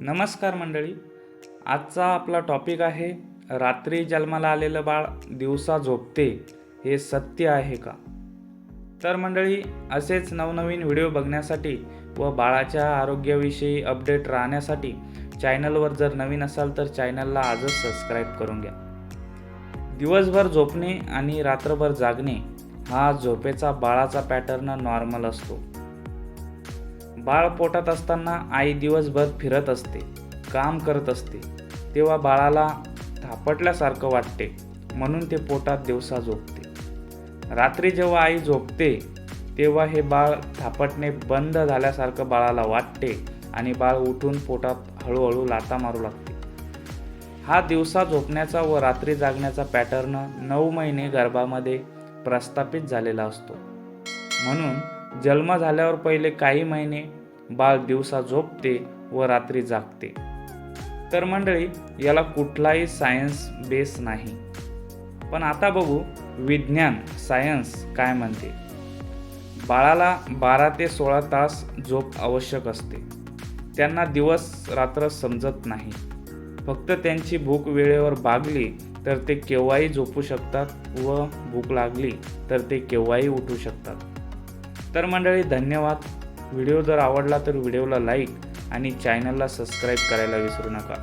नमस्कार मंडळी. आजचा आपला टॉपिक आहे रात्री जन्माला आलेलं बाळ दिवसा झोपते हे सत्य आहे का? तर मंडळी असेच नवनवीन व्हिडिओ बघण्यासाठी व बाळाच्या आरोग्याविषयी अपडेट राहण्यासाठी चॅनलवर जर नवीन असाल तर चॅनलला आजच सबस्क्राईब करून घ्या. दिवसभर झोपणे आणि रात्रभर जागणे हा झोपेचा बाळाचा पॅटर्न नॉर्मल असतो. बाळ पोटात असताना आई दिवसभर फिरत असते काम करत असते तेव्हा बाळाला थापटल्यासारखं वाटते म्हणून ते पोटात दिवसा झोपते. रात्री जेव्हा आई झोपते तेव्हा हे बाळ थापटणे बंद झाल्यासारखं बाळाला वाटते आणि बाळ उठून पोटात हळूहळू लाता मारू लागते. हा दिवसा झोपण्याचा व रात्री जागण्याचा पॅटर्न नऊ महिने गर्भामध्ये प्रस्थापित झालेला असतो. म्हणून जन्म झाल्यावर पहिले काही महिने बाळ दिवसा झोपते व रात्री जागते. तर मंडळी याला कुठलाही सायन्स बेस नाही. पण आता बघू विज्ञान सायन्स काय म्हणते. बाळाला बारा ते सोळा तास झोप आवश्यक असते. त्यांना दिवस रात्र समजत नाही. फक्त त्यांची भूक वेळेवर भागली तर ते केव्हाही झोपू शकतात व भूक लागली तर ते केव्हाही उठू शकतात. तर मंडळी धन्यवाद. व्हिडिओ जर आवडला तर व्हिडिओला लाईक आणि चॅनलला सबस्क्राईब करायला विसरू नका.